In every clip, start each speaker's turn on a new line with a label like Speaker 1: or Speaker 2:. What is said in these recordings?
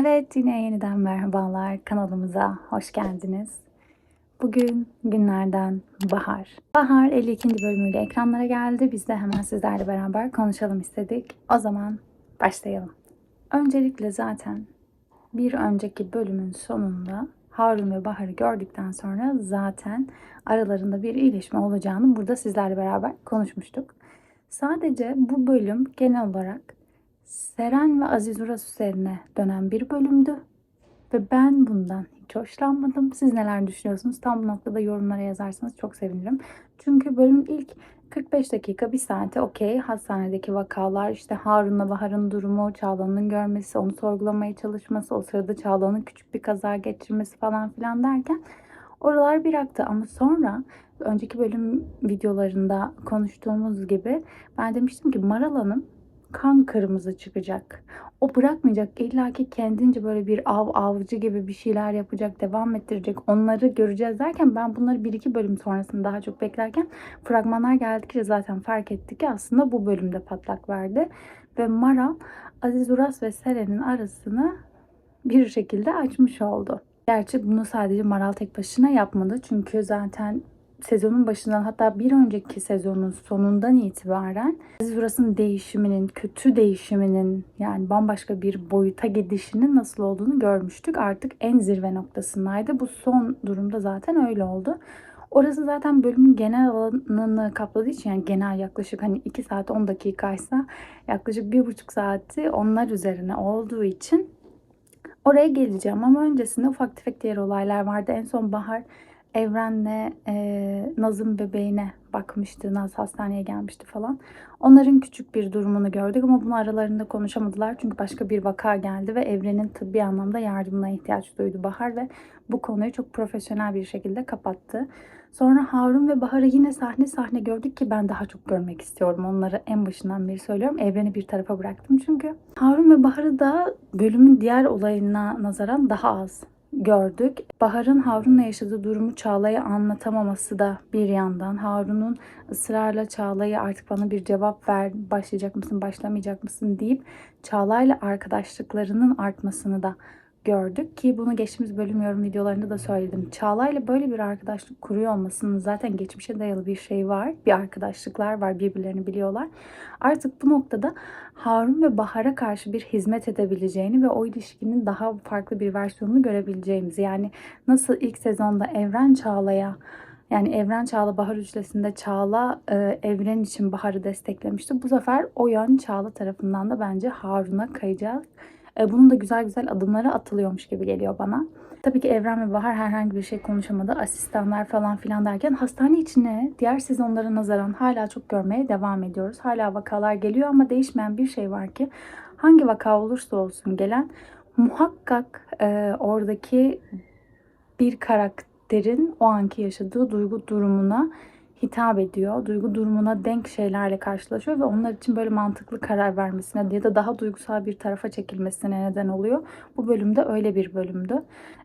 Speaker 1: Evet, yine yeniden merhabalar. Kanalımıza hoş geldiniz. Bugün günlerden bahar. Bahar 52. bölümüyle ekranlara geldi. Biz de hemen sizlerle beraber konuşalım istedik. O zaman başlayalım. Öncelikle zaten bir önceki bölümün sonunda Harun ve Bahar'ı gördükten sonra zaten aralarında bir iyileşme olacağını burada sizlerle beraber konuşmuştuk. Sadece bu bölüm genel olarak Seren ve Aziz Uras üzerine dönen bir bölümdü. Ve ben bundan hiç hoşlanmadım. Siz neler düşünüyorsunuz? Tam bu noktada yorumlara yazarsanız çok sevinirim. Çünkü bölümün ilk 45 dakika, bir saate okey. Hastanedeki vakalar, işte Harun'la Bahar'ın durumu, Çağla'nın görmesi, onu sorgulamaya çalışması, o sırada Çağla'nın küçük bir kaza geçirmesi falan filan derken oralar bir aktı. Ama sonra önceki bölüm videolarında konuştuğumuz gibi ben demiştim ki Maral Hanım kan kırmızı çıkacak. O bırakmayacak. İlla ki kendince böyle bir av avcı gibi bir şeyler yapacak, devam ettirecek. Onları göreceğiz derken ben bunları bir iki bölüm sonrasında daha çok beklerken fragmanlar geldikçe zaten fark ettik ki aslında bu bölümde patlak verdi. Ve Mara Aziz Uras ve Seren'in arasını bir şekilde açmış oldu. Gerçi bunu sadece Maral tek başına yapmadı. Çünkü zaten sezonun başından hatta bir önceki sezonun sonundan itibaren Aziz Uras'ın değişiminin, kötü değişiminin yani bambaşka bir boyuta gidişinin nasıl olduğunu görmüştük. Artık en zirve noktasındaydı. Bu son durumda zaten öyle oldu. Orası zaten bölümün genel alanını kapladığı için yani genel yaklaşık hani 2 saat 10 dakikaysa yaklaşık 1,5 saati onlar üzerine olduğu için oraya geleceğim ama öncesinde ufak tefek diğer olaylar vardı. En son Bahar Evren'le e, Naz'ın bebeğine bakmıştı. Naz hastaneye gelmişti falan. Onların küçük bir durumunu gördük ama bunu aralarında konuşamadılar. Çünkü başka bir vaka geldi ve Evren'in tıbbi anlamda yardımına ihtiyaç duydu Bahar ve bu konuyu çok profesyonel bir şekilde kapattı. Sonra Harun ve Bahar'ı yine sahne sahne gördük ki ben daha çok görmek istiyorum. Onları en başından beri söylüyorum. Evren'i bir tarafa bıraktım çünkü. Harun ve Bahar'ı da bölümün diğer olayına nazaran daha az gördük. Bahar'ın Harun'la yaşadığı durumu Çağla'ya anlatamaması da bir yandan. Harun'un ısrarla Çağla'ya artık bana bir cevap ver, başlayacak mısın, başlamayacak mısın deyip Çağla'yla arkadaşlıklarının artmasını da gördük ki bunu geçtiğimiz bölüm yorum videolarında da söyledim. Çağla ile böyle bir arkadaşlık kuruyor olmasının zaten geçmişe dayalı bir şey var. Bir arkadaşlıklar var, birbirlerini biliyorlar. Artık bu noktada Harun ve Bahar'a karşı bir hizmet edebileceğini ve o ilişkinin daha farklı bir versiyonunu görebileceğimizi. Yani nasıl ilk sezonda Evren Çağla'ya yani Evren Çağla Bahar üçlesinde Çağla e, Evren için Bahar'ı desteklemişti. Bu sefer o yön Çağla tarafından da bence Harun'a kayacak bunun da güzel güzel adımları atılıyormuş gibi geliyor bana. Tabii ki Evren ve Bahar herhangi bir şey konuşamadı. Asistanlar falan filan derken hastane içine diğer sezonlara nazaran hala çok görmeye devam ediyoruz. Hala vakalar geliyor ama değişmeyen bir şey var ki hangi vaka olursa olsun gelen muhakkak e, oradaki bir karakterin o anki yaşadığı duygu durumuna hitap ediyor. Duygu durumuna denk şeylerle karşılaşıyor ve onlar için böyle mantıklı karar vermesine ya da daha duygusal bir tarafa çekilmesine neden oluyor. Bu bölümde öyle bir bölümdü.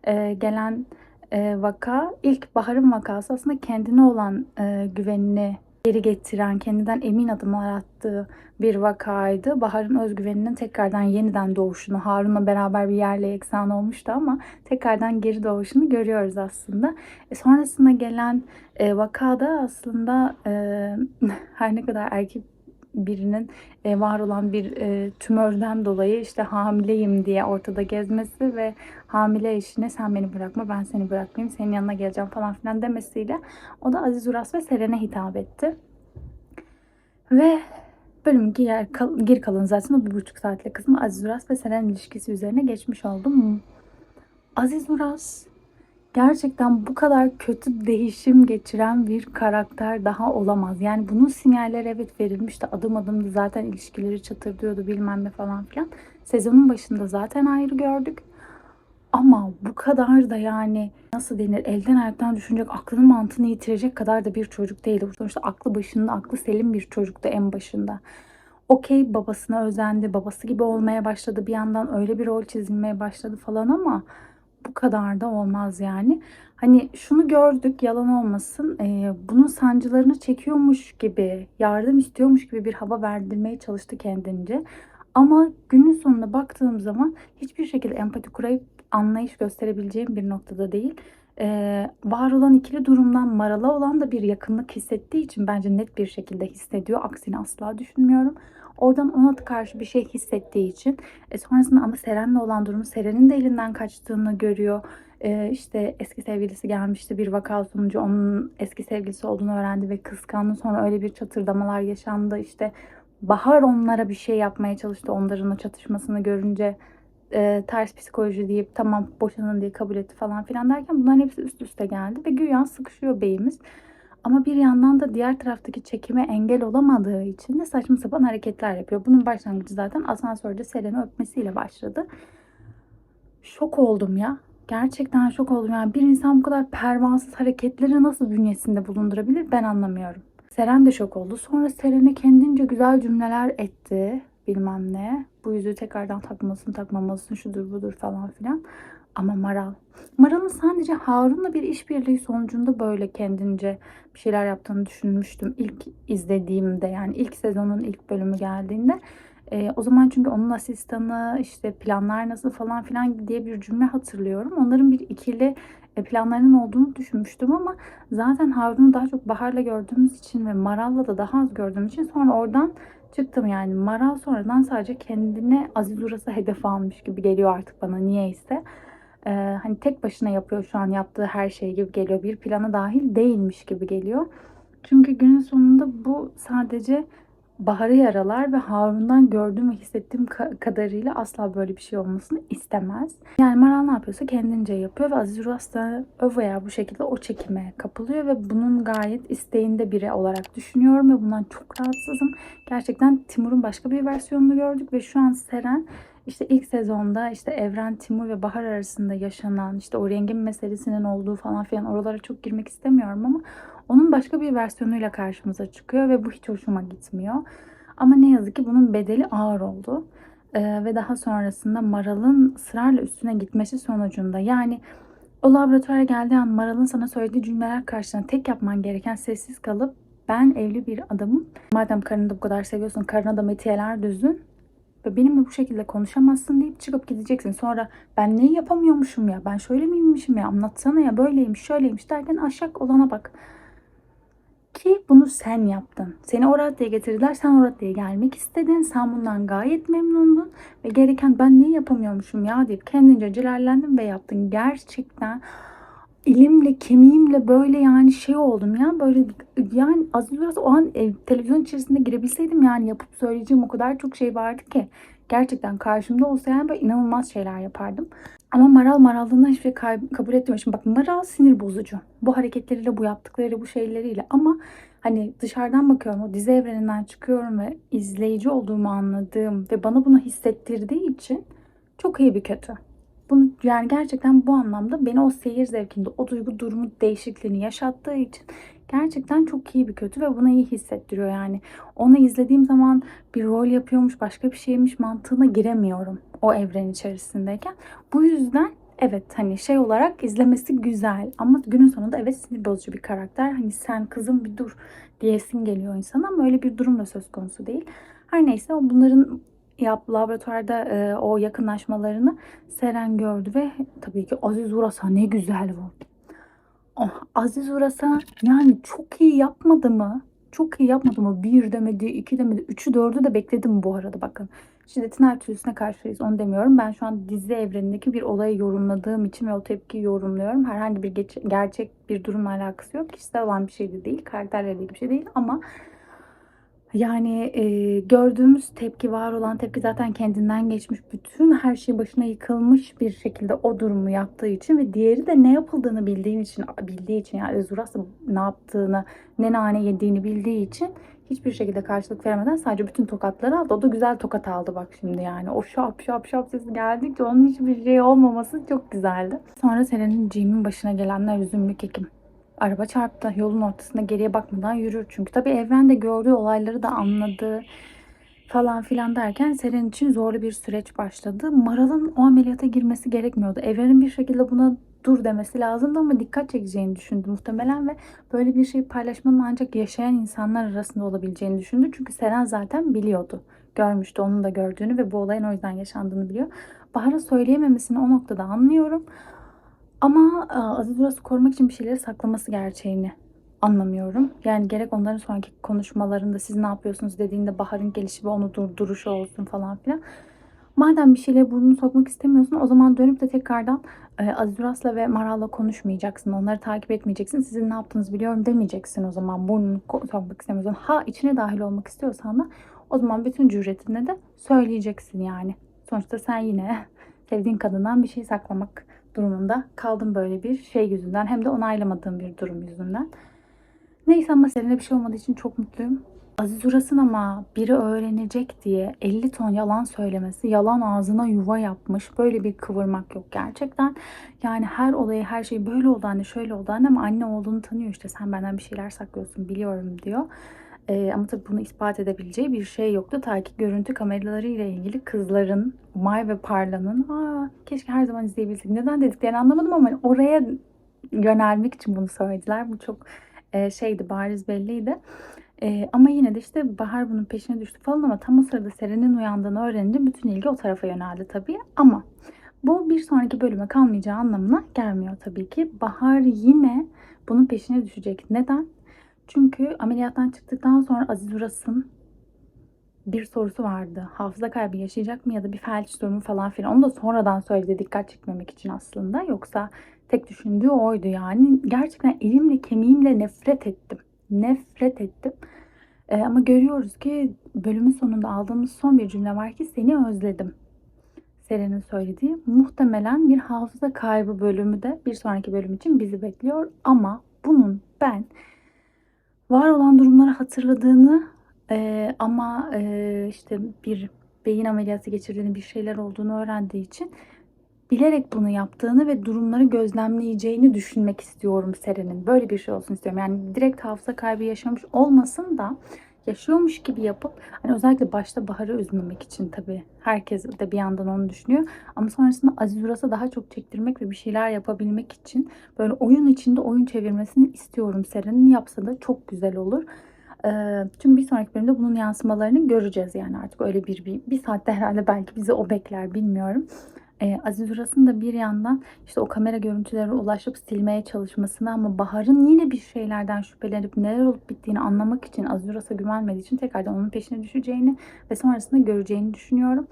Speaker 1: Ee, gelen e, vaka ilk Bahar'ın vakası aslında kendine olan e, güvenini geri getiren, kendinden emin adımlar attığı bir vakaydı. Bahar'ın özgüveninin tekrardan yeniden doğuşunu, Harun'la beraber bir yerle eksan olmuştu ama tekrardan geri doğuşunu görüyoruz aslında. E, sonrasında gelen e, vakada aslında e, her ne kadar erkek birinin e, var olan bir e, tümörden dolayı işte hamileyim diye ortada gezmesi ve hamile eşine sen beni bırakma ben seni bırakmayayım senin yanına geleceğim falan filan demesiyle o da Aziz Uras ve Seren'e hitap etti. Ve bölümün geri, kal, geri kalanı zaten o bir buçuk saatlik kısmı Aziz Uras ve Seren ilişkisi üzerine geçmiş oldum. Aziz Uras gerçekten bu kadar kötü değişim geçiren bir karakter daha olamaz. Yani bunun sinyalleri evet verilmişti. Adım adım da zaten ilişkileri çatırdıyordu bilmem ne falan filan. Sezonun başında zaten ayrı gördük. Ama bu kadar da yani nasıl denir elden ayaktan düşünecek aklını mantığını yitirecek kadar da bir çocuk değildi. Sonuçta aklı başında aklı selim bir çocuktu en başında. Okey babasına özendi babası gibi olmaya başladı bir yandan öyle bir rol çizilmeye başladı falan ama bu kadar da olmaz yani. Hani şunu gördük yalan olmasın e, bunun sancılarını çekiyormuş gibi yardım istiyormuş gibi bir hava verdirmeye çalıştı kendince. Ama günün sonunda baktığım zaman hiçbir şekilde empati kurayıp anlayış gösterebileceğim bir noktada değil. Ee, var olan ikili durumdan Maral'a olan da bir yakınlık hissettiği için bence net bir şekilde hissediyor. Aksini asla düşünmüyorum. Oradan ona karşı bir şey hissettiği için e, sonrasında ama Seren'le olan durumu Seren'in de elinden kaçtığını görüyor. E, işte eski sevgilisi gelmişti bir vaka sonucu onun eski sevgilisi olduğunu öğrendi ve kıskandı. Sonra öyle bir çatırdamalar yaşandı. İşte Bahar onlara bir şey yapmaya çalıştı. Onların o çatışmasını görünce e, ters psikoloji deyip tamam boşanın diye kabul etti falan filan derken bunların hepsi üst üste geldi ve güya sıkışıyor beyimiz. Ama bir yandan da diğer taraftaki çekime engel olamadığı için de saçma sapan hareketler yapıyor. Bunun başlangıcı zaten asansörde Selen'i öpmesiyle başladı. Şok oldum ya. Gerçekten şok oldum. Yani bir insan bu kadar pervasız hareketleri nasıl bünyesinde bulundurabilir ben anlamıyorum. Seren de şok oldu. Sonra Seren'e kendince güzel cümleler etti. Bilmem ne. Bu yüzüğü tekrardan takmalısın takmamalısın şudur budur falan filan. Ama Maral. Maral'ın sadece Harun'la bir işbirliği sonucunda böyle kendince bir şeyler yaptığını düşünmüştüm. ilk izlediğimde yani ilk sezonun ilk bölümü geldiğinde. E, o zaman çünkü onun asistanı işte planlar nasıl falan filan diye bir cümle hatırlıyorum. Onların bir ikili e, planlarının olduğunu düşünmüştüm ama zaten Harun'u daha çok Bahar'la gördüğümüz için ve Maral'la da daha az gördüğüm için sonra oradan çıktım yani. Maral sonradan sadece kendine Aziz Uras'ı hedef almış gibi geliyor artık bana niyeyse. Ee, hani tek başına yapıyor şu an yaptığı her şey gibi geliyor. Bir plana dahil değilmiş gibi geliyor. Çünkü günün sonunda bu sadece Bahar'ı yaralar ve Harun'dan gördüğüm ve hissettiğim kadarıyla asla böyle bir şey olmasını istemez. Yani Maral ne yapıyorsa kendince yapıyor ve Aziz Uras da veya bu şekilde o çekime kapılıyor ve bunun gayet isteğinde biri olarak düşünüyorum ve bundan çok rahatsızım. Gerçekten Timur'un başka bir versiyonunu gördük ve şu an Seren işte ilk sezonda işte Evren, Timur ve Bahar arasında yaşanan işte o rengin meselesinin olduğu falan filan oralara çok girmek istemiyorum ama onun başka bir versiyonuyla karşımıza çıkıyor ve bu hiç hoşuma gitmiyor. Ama ne yazık ki bunun bedeli ağır oldu. Ee, ve daha sonrasında Maral'ın ısrarla üstüne gitmesi sonucunda yani o laboratuvara geldiği an Maral'ın sana söylediği cümleler karşısında tek yapman gereken sessiz kalıp ben evli bir adamım. Madem karını da bu kadar seviyorsun karına da metiyeler düzün ve benimle bu şekilde konuşamazsın deyip çıkıp gideceksin. Sonra ben neyi yapamıyormuşum ya ben şöyle miymişim ya anlatsana ya böyleymiş şöyleymiş derken aşağı olana bak. Ki bunu sen yaptın. Seni o raddeye getirdiler. Sen o raddeye gelmek istedin. Sen bundan gayet memnundun. Ve gereken ben neyi yapamıyormuşum ya deyip kendince celallendin ve yaptın. Gerçekten elimle kemiğimle böyle yani şey oldum ya böyle yani az biraz o an ev, televizyon içerisinde girebilseydim yani yapıp söyleyeceğim o kadar çok şey vardı ki gerçekten karşımda olsa yani böyle inanılmaz şeyler yapardım. Ama Maral Marallığından hiçbir şey kabul etmiyor. Şimdi bak Maral sinir bozucu. Bu hareketleriyle, bu yaptıkları, bu şeyleriyle. Ama hani dışarıdan bakıyorum, o dizi evreninden çıkıyorum ve izleyici olduğumu anladığım ve bana bunu hissettirdiği için çok iyi bir kötü. Bunu yani gerçekten bu anlamda beni o seyir zevkinde, o duygu durumu değişikliğini yaşattığı için gerçekten çok iyi bir kötü ve buna iyi hissettiriyor yani. Onu izlediğim zaman bir rol yapıyormuş, başka bir şeymiş mantığına giremiyorum o evren içerisindeyken. Bu yüzden evet hani şey olarak izlemesi güzel ama günün sonunda evet sinir bozucu bir karakter. Hani sen kızım bir dur diyesin geliyor insana ama öyle bir durum da söz konusu değil. Her neyse bunların yap laboratuvarda e, o yakınlaşmalarını Seren gördü ve tabii ki Aziz Uras'a ne güzel vurdu. Oh, Aziz Uras'a yani çok iyi yapmadı mı? Çok iyi yapmadı mı? Bir demedi, iki demedi, üçü dördü de bekledim bu arada bakın. Şiddetin her türlüsüne karşıyız onu demiyorum. Ben şu an dizi evrenindeki bir olayı yorumladığım için ve o tepkiyi yorumluyorum. Herhangi bir gerçek bir durumla alakası yok. Kişisel olan bir şey de değil. Karakterle ilgili bir şey değil ama yani e, gördüğümüz tepki, var olan tepki zaten kendinden geçmiş. Bütün her şey başına yıkılmış bir şekilde o durumu yaptığı için ve diğeri de ne yapıldığını bildiğin için, bildiği için yani Zuras ne yaptığını, ne nane yediğini bildiği için hiçbir şekilde karşılık veremeden sadece bütün tokatları aldı. O da güzel tokat aldı bak şimdi yani. O şap şap şap sesi geldikçe onun hiçbir şey olmaması çok güzeldi. Sonra Selen'in Jim'in başına gelenler üzümlü kekim araba çarptı. Yolun ortasında geriye bakmadan yürür. Çünkü tabii Evren de gördüğü olayları da anladı falan filan derken Seren için zorlu bir süreç başladı. Maral'ın o ameliyata girmesi gerekmiyordu. Evren'in bir şekilde buna dur demesi lazımdı ama dikkat çekeceğini düşündü muhtemelen ve böyle bir şeyi paylaşmanın ancak yaşayan insanlar arasında olabileceğini düşündü. Çünkü Seren zaten biliyordu görmüştü. Onun da gördüğünü ve bu olayın o yüzden yaşandığını biliyor. Bahar'a söyleyememesini o noktada anlıyorum. Ama e, Aziz Uras'ı korumak için bir şeyleri saklaması gerçeğini anlamıyorum. Yani gerek onların sonraki konuşmalarında siz ne yapıyorsunuz dediğinde Bahar'ın gelişi ve onu durduruşu olsun falan filan. Madem bir şeylere burnunu sokmak istemiyorsun o zaman dönüp de tekrardan e, Aziz Uras'la ve Maral'la konuşmayacaksın. Onları takip etmeyeceksin. Sizin ne yaptığınızı biliyorum demeyeceksin o zaman. Burnunu sokmak istemiyorsan. Ha içine dahil olmak istiyorsan da o zaman bütün cüretinle de söyleyeceksin yani. Sonuçta sen yine sevdiğin kadından bir şey saklamak durumunda kaldın böyle bir şey yüzünden. Hem de onaylamadığım bir durum yüzünden. Neyse ama seninle bir şey olmadığı için çok mutluyum. Aziz Uras'ın ama biri öğrenecek diye 50 ton yalan söylemesi, yalan ağzına yuva yapmış. Böyle bir kıvırmak yok gerçekten. Yani her olayı, her şey böyle oldu anne, şöyle oldu anne ama anne oğlunu tanıyor işte. Sen benden bir şeyler saklıyorsun biliyorum diyor. Ee, ama tabii bunu ispat edebileceği bir şey yoktu. Ta ki görüntü kameraları ile ilgili kızların, May ve Parla'nın Aa, keşke her zaman izleyebilsek. Neden dediklerini anlamadım ama oraya yönelmek için bunu söylediler. Bu çok e, şeydi, bariz belliydi. E, ama yine de işte Bahar bunun peşine düştü falan ama tam o sırada Seren'in uyandığını öğrenince bütün ilgi o tarafa yöneldi tabii. Ama bu bir sonraki bölüme kalmayacağı anlamına gelmiyor tabii ki. Bahar yine bunun peşine düşecek. Neden? Çünkü ameliyattan çıktıktan sonra Aziz Uras'ın bir sorusu vardı. Hafıza kaybı yaşayacak mı ya da bir felç durumu falan filan. Onu da sonradan söyledi dikkat çekmemek için aslında. Yoksa tek düşündüğü oydu yani. Gerçekten elimle kemiğimle nefret ettim. Nefret ettim. Ee, ama görüyoruz ki bölümün sonunda aldığımız son bir cümle var ki seni özledim. Seren'in söylediği muhtemelen bir hafıza kaybı bölümü de bir sonraki bölüm için bizi bekliyor. Ama bunun ben var olan durumları hatırladığını e, ama e, işte bir beyin ameliyatı geçirdiğini bir şeyler olduğunu öğrendiği için bilerek bunu yaptığını ve durumları gözlemleyeceğini düşünmek istiyorum Seren'in. Böyle bir şey olsun istiyorum. Yani direkt hafıza kaybı yaşamış olmasın da yaşıyormuş gibi yapıp hani özellikle başta Bahar'ı üzmemek için tabii herkes de bir yandan onu düşünüyor. Ama sonrasında Aziz Uras'a daha çok çektirmek ve bir şeyler yapabilmek için böyle oyun içinde oyun çevirmesini istiyorum Seren'in. Yapsa da çok güzel olur. Ee, çünkü bir sonraki bölümde bunun yansımalarını göreceğiz yani artık öyle bir, bir, bir saatte herhalde belki bizi o bekler bilmiyorum e, Aziz Uras'ın da bir yandan işte o kamera görüntülerine ulaşıp silmeye çalışmasını ama Bahar'ın yine bir şeylerden şüphelenip neler olup bittiğini anlamak için Aziz Uras'a güvenmediği için tekrardan onun peşine düşeceğini ve sonrasında göreceğini düşünüyorum.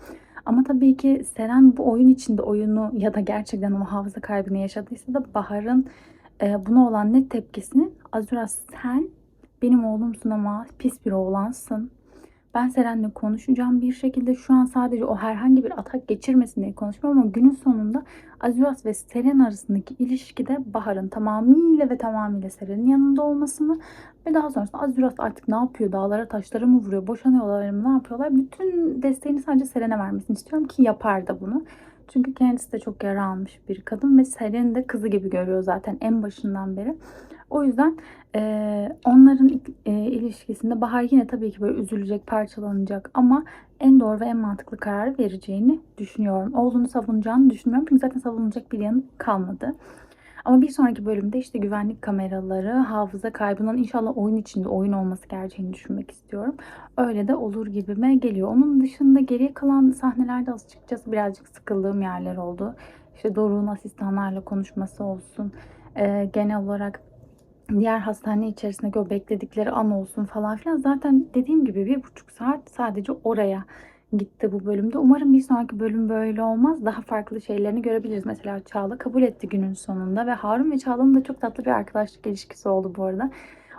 Speaker 1: Ama tabii ki Seren bu oyun içinde oyunu ya da gerçekten o hafıza kaybını yaşadıysa da Bahar'ın e, buna olan net tepkisini Aziz Uras sen benim oğlumsun ama pis bir oğlansın ben Seren'le konuşacağım bir şekilde şu an sadece o herhangi bir atak geçirmesin diye konuşmuyorum ama günün sonunda Azuras ve Seren arasındaki ilişkide Bahar'ın tamamıyla ve tamamıyla Seren'in yanında olmasını ve daha sonrasında Azuras artık ne yapıyor? Dağlara taşlara mı vuruyor? Boşanıyorlar mı? Ne yapıyorlar? Bütün desteğini sadece Seren'e vermesini istiyorum ki yapar da bunu. Çünkü kendisi de çok yara almış bir kadın ve Seren'i de kızı gibi görüyor zaten en başından beri. O yüzden e, onların e, ilişkisinde Bahar yine tabii ki böyle üzülecek, parçalanacak ama en doğru ve en mantıklı kararı vereceğini düşünüyorum. Oğlunu savunacağını düşünmüyorum çünkü zaten savunulacak bir yanı kalmadı. Ama bir sonraki bölümde işte güvenlik kameraları, hafıza kaybının inşallah oyun içinde oyun olması gerçeğini düşünmek istiyorum. Öyle de olur gibime geliyor. Onun dışında geriye kalan sahnelerde açıkçası birazcık sıkıldığım yerler oldu. İşte Doruk'un asistanlarla konuşması olsun. Ee, genel olarak diğer hastane içerisindeki o bekledikleri an olsun falan filan. Zaten dediğim gibi bir buçuk saat sadece oraya gitti bu bölümde. Umarım bir sonraki bölüm böyle olmaz. Daha farklı şeylerini görebiliriz. Mesela Çağla kabul etti günün sonunda ve Harun ve Çağla'nın da çok tatlı bir arkadaşlık ilişkisi oldu bu arada.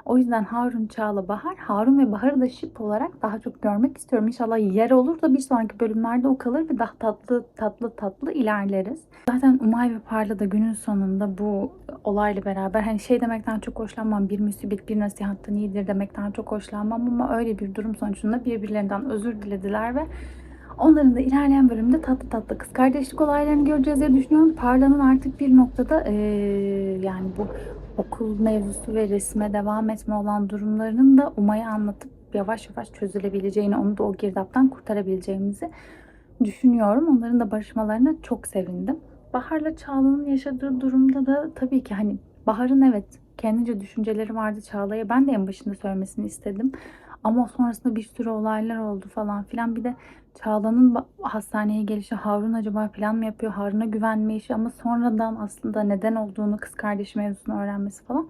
Speaker 1: O yüzden Harun, Çağla, Bahar, Harun ve Bahar'ı da şip olarak daha çok görmek istiyorum. İnşallah yer olur da bir sonraki bölümlerde o kalır ve daha tatlı tatlı tatlı ilerleriz. Zaten Umay ve Parla da günün sonunda bu olayla beraber hani şey demekten çok hoşlanmam. Bir müsibet bir nasihattan iyidir demekten çok hoşlanmam ama öyle bir durum sonucunda birbirlerinden özür dilediler ve Onların da ilerleyen bölümde tatlı tatlı kız kardeşlik olaylarını göreceğiz diye düşünüyorum. Parla'nın artık bir noktada ee, yani bu okul mevzusu ve resme devam etme olan durumlarının da Umay'a anlatıp yavaş yavaş çözülebileceğini, onu da o girdaptan kurtarabileceğimizi düşünüyorum. Onların da barışmalarına çok sevindim. Bahar'la Çağla'nın yaşadığı durumda da tabii ki hani Bahar'ın evet kendince düşünceleri vardı Çağla'ya. Ben de en başında söylemesini istedim. Ama sonrasında bir sürü olaylar oldu falan filan. Bir de Çağla'nın hastaneye gelişi Harun acaba plan mı yapıyor? Harun'a güvenmeyişi ama sonradan aslında neden olduğunu kız kardeşi mevzusunu öğrenmesi falan.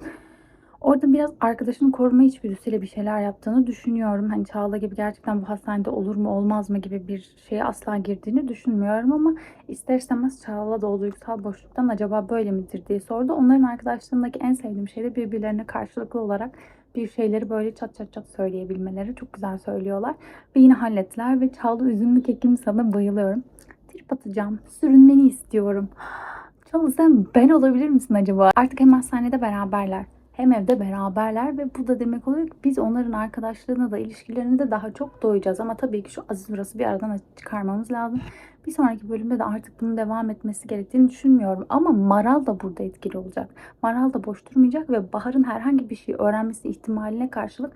Speaker 1: Orada biraz arkadaşının koruma içgüdüsüyle bir şeyler yaptığını düşünüyorum. Hani Çağla gibi gerçekten bu hastanede olur mu olmaz mı gibi bir şeye asla girdiğini düşünmüyorum ama ister istemez Çağla da o duygusal boşluktan acaba böyle midir diye sordu. Onların arkadaşlığındaki en sevdiğim şey de birbirlerine karşılıklı olarak bir şeyleri böyle çat çat çat söyleyebilmeleri. Çok güzel söylüyorlar. Ve yine hallettiler ve Çağla üzümlü kekim sana bayılıyorum. Trip atacağım. Sürünmeni istiyorum. Çağla sen ben olabilir misin acaba? Artık hem hastanede beraberler hem evde beraberler ve bu da demek oluyor ki biz onların arkadaşlığına da ilişkilerine de daha çok doyacağız. Ama tabii ki şu Aziz Uras'ı bir aradan çıkarmamız lazım. Bir sonraki bölümde de artık bunun devam etmesi gerektiğini düşünmüyorum. Ama Maral da burada etkili olacak. Maral da boş durmayacak ve Bahar'ın herhangi bir şey öğrenmesi ihtimaline karşılık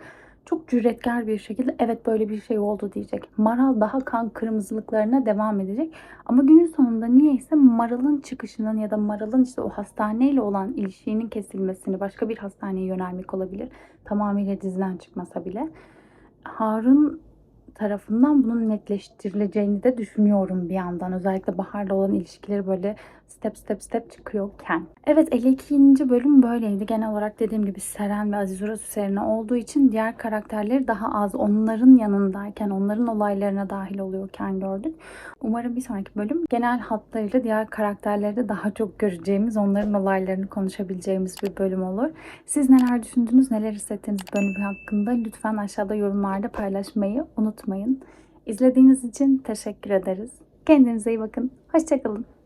Speaker 1: çok cüretkar bir şekilde evet böyle bir şey oldu diyecek. Maral daha kan kırmızılıklarına devam edecek. Ama günün sonunda niyeyse Maral'ın çıkışının ya da Maral'ın işte o hastaneyle olan ilişkinin kesilmesini başka bir hastaneye yönelmek olabilir. Tamamıyla diziden çıkmasa bile. Harun tarafından bunun netleştirileceğini de düşünüyorum bir yandan. Özellikle Bahar'la olan ilişkileri böyle step step step çıkıyorken. Evet 52. bölüm böyleydi. Genel olarak dediğim gibi Seren ve Aziz Uras üzerine olduğu için diğer karakterleri daha az onların yanındayken, onların olaylarına dahil oluyorken gördük. Umarım bir sonraki bölüm genel hatlarıyla diğer karakterleri de daha çok göreceğimiz, onların olaylarını konuşabileceğimiz bir bölüm olur. Siz neler düşündünüz, neler hissettiniz bölüm hakkında lütfen aşağıda yorumlarda paylaşmayı unutmayın. İzlediğiniz için teşekkür ederiz. Kendinize iyi bakın. Hoşçakalın.